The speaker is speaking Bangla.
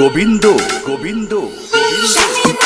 গোবিন্দ গোবিন্দ গোবিন্দ।